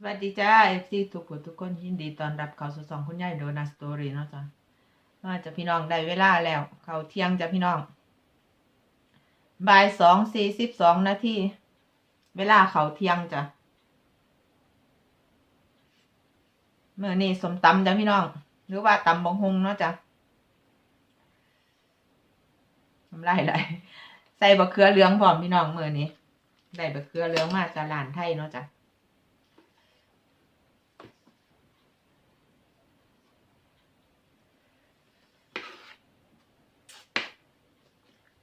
สวัสดีจ้าเอฟซีทุกคนทุกคนยินดีต้อนรับเข้าสู่สองคุณยายโดนัสตอรี่เนาะจ้ะมาจะพี่น้องได้เวลาแล้ว เข้าเที่ยงจ้ะพี่น้องบ่ายสองสี่สิบสองนาทีเวลาเข้าเที่ยงจ้ะเมื่อนี้สมตำจ้ะพี่น้อง หรือว่าตำบองฮงเนาะจ้ะทำไรไรใส่บะเขือเหลืองพร้อมพี่น้องเมื่อนี้ได้บะเขือเหลืองมาจากร้านไทยเนาะจ้ะ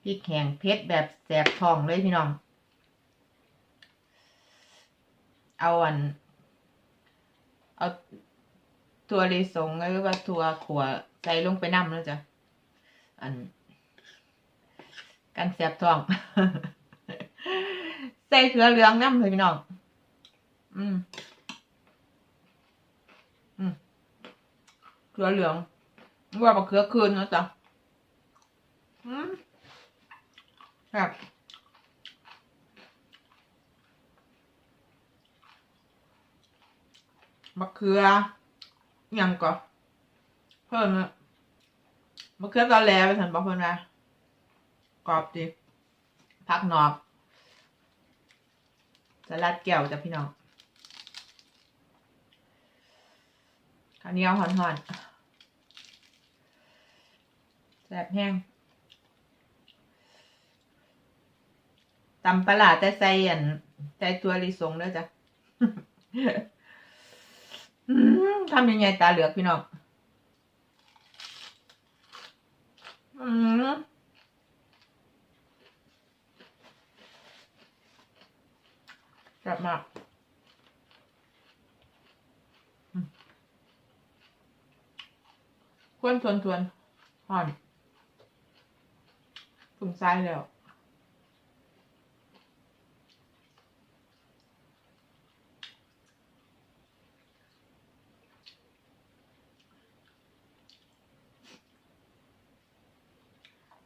พริกแห้งเผ็ดแบบแสบท้องเลยพี่น้อง เอาอัน เอาถั่วลิสงหรือว่าถั่วขัวใส่ลงไปน้ำแล้วจ้ะ อัน กันแสบท้อง ใส่เกลือเหลืองน้ำเลยพี่น้อง อืม อืมเกลือเหลืองว่าบักเกลือคืนนะจ้ะ อืม ครับมะเขือยังก็เพิ่มนะมะเขือตอนแลไปสันบอกเพิ่นนะกรอบดีพักนอกสลัดแก้วจ้ะพี่น้องข้าวเหนียวห่อนๆแซ่บแห้ง ตำปลาแต่ใส่อันใส่ตัวลิสงเด้อจ้ะทำยังไงตาเหลือกพี่น้องอืมแซ่บมาควนทวนทวนห่อนฝุ่งซ้ายแล้ว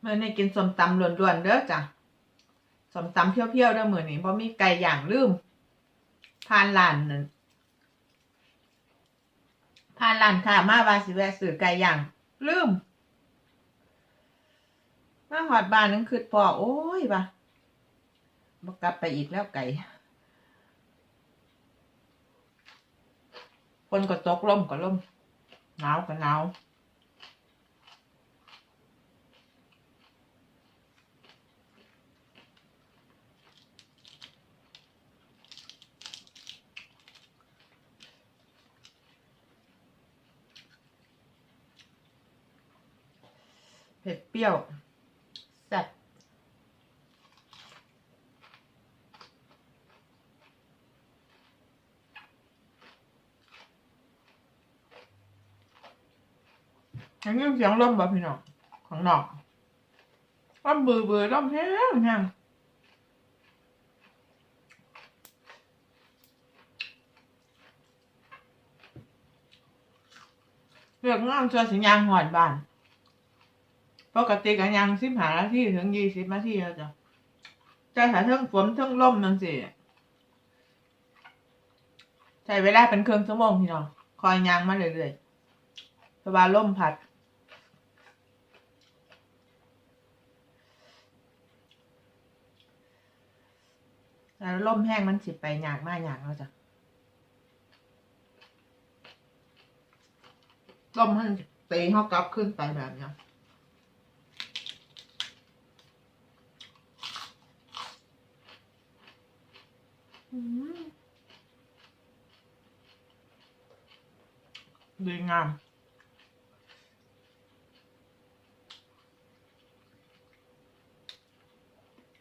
มื่อนี้กินสมตำล้วนๆเด้อจ้ะสมตำเพี้ยวๆเด้อมือนี้เพราะมีไก่ย่างลืมผ่านร้านนั่นผ่านร้านค่ะมาวาสิแวะซื้อไก่ย่างลืมมาหอดบ้านนึงคือพอโอ้ยบ่ะบกลับไปอีกแล้วไก่คนก็ตกลมก็ลมหนาวก็หนาว ผ็ดเปรี้ยวแซ่บอันนี้เสียงลมบ่พี่น้องของนอกลมเบื่อเบื่อลมแห้งแห้งเลือกงามเจอสัญญาณหอดบ้าน ปกติกันยังสิบหานาทีถึงยี่สิบนาทีแล้วจ้ะจะถ่ายเทิงฝนเทิงลมนั่นสิใช้เวลาเป็นเครื่องชั่วโมงพี่น้องคอยยางมาเรื่อยๆเพราะว่าลมพัดแล้วลมแห้งมันสิไปหยากมากหยากแล้วจ้ะลมมันตีเขากลับขึ้นไปแบบเนี้ย อืม ดีงาม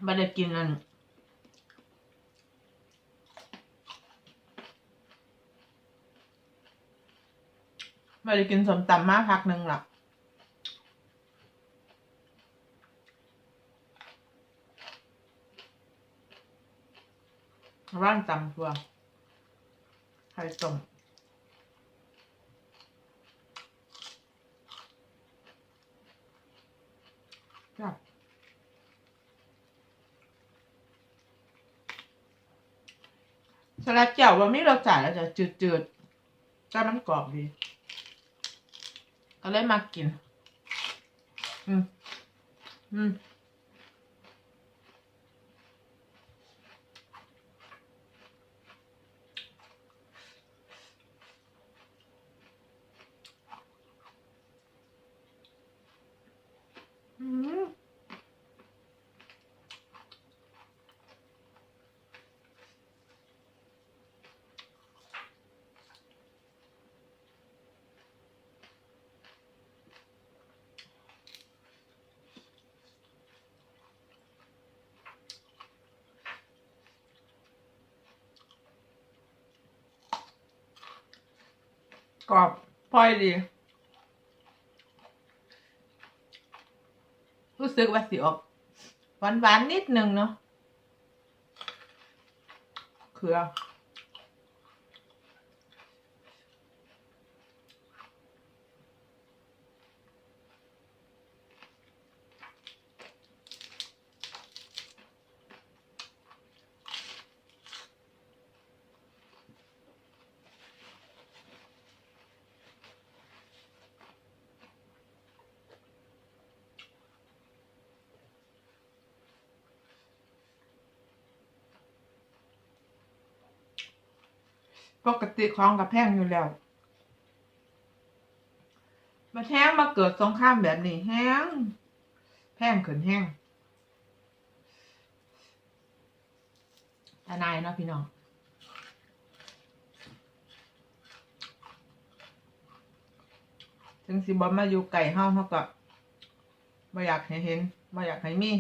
ไม่ได้กินอันไม่ได้กินสมตำมาพักหนึ่งละ ร่างตำตัวไข่ต้มจ้ะแสลัดเจียวว่ามีรสชาติแล้วจะจืดๆแต่มันกรอบดี ก็เลยมากิน อืม อืม อืม กรอบพลอยดี รู้สึกว่าสีออกหวานหวานๆนิดนึงเนาะเคือ ปกติของกับแพงอยู่แล้ว มาแท้งมาเกิดสงครามแบบนี้แห้ง แพงขึ้นแห้งทนายเนาะพี่น้องถึงสิบอมมาอยู่ไก่เฮาเฮาก็บ่อยากให้เห็นบ่อยากให้มี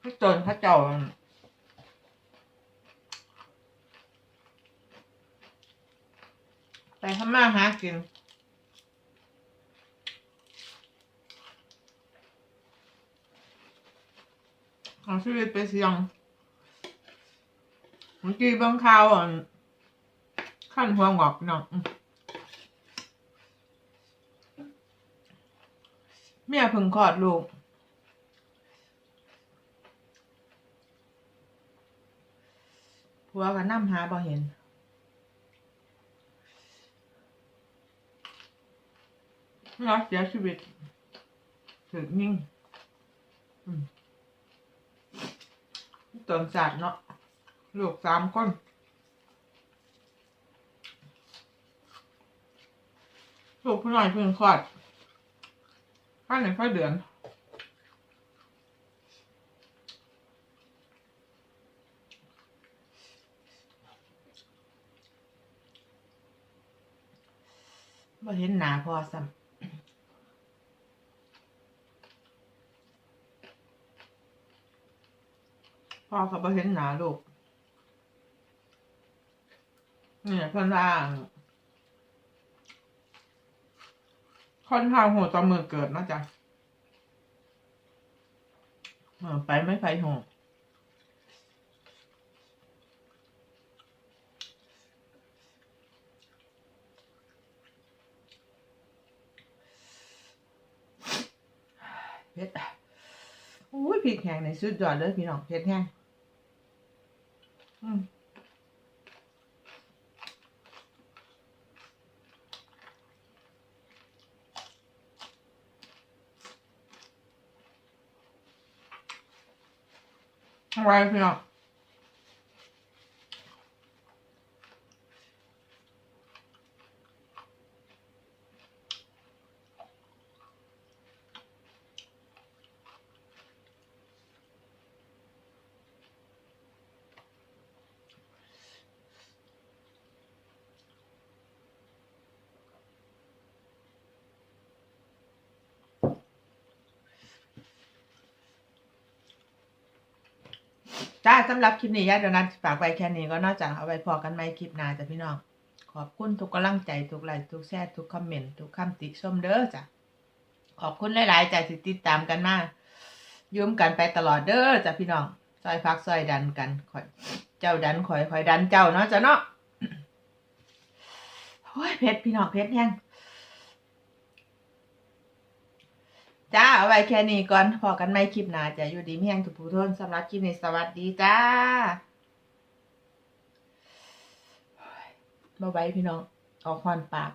ให้จน เจ้าไปทำมาหากินเอาชีวิตไปเสี่ยงเมื่อกี้บางข่าวอะขั้นหัวงอกเนาะเมียพึ่งคลอดลูก ผัวก็นำหาบ่เห็น รักเสียชีวิตถึงยิ่งอืมตอนสัตว์เนาะลูกสามคนลูกผู้น้อยเพิ่งคลอดข้างหนึ่งค่อยเดือน บ่เห็นหนาพอซ้ำพ่อเขาบ่เห็นหนาลูก เนี่ยเพิ่นว่างค่อนข้างโหดต่อมือเกิดนาะจ๊ะไปไม่ไปโหดเผ็ด อุ้ยพริกแห้งในสุดยอดเลยพี่น้องเผ็ดแห้งอืมอะไรพี่น้อง จ้าสำหรับคลิปนี้ยายโดนัทฝากไว้แค่นี้ก็นอกจากเอาไว้พอกันไหมคลิปหน้าจ้ะพี่น้อง ขอบคุณทุกกำลังใจทุกไลค์ทุกแชร์ทุกคอมเมนต์ทุกคำติชมเด้อจ้ะขอบคุณหลายๆจ้ะที่ติดตามกันมายืมกันไปตลอดเด้อจ้ะพี่น้องซอยพักซอยดันกันคอย เจ้าดันคอยคอยดันเจ้าเนาะจ้ะเนาะโอ้ยเพชรพี่น้องเพชรแห้ง จ้าเอาไว้แค่นี้ก่อนพอกันไม่คลิปหน้าจะอยู่ดีมีแห้งทุกผู้ทนสำหรับคลิปนี้สวัสดีจ้าบ๊ายบายพี่น้องออกควันปาก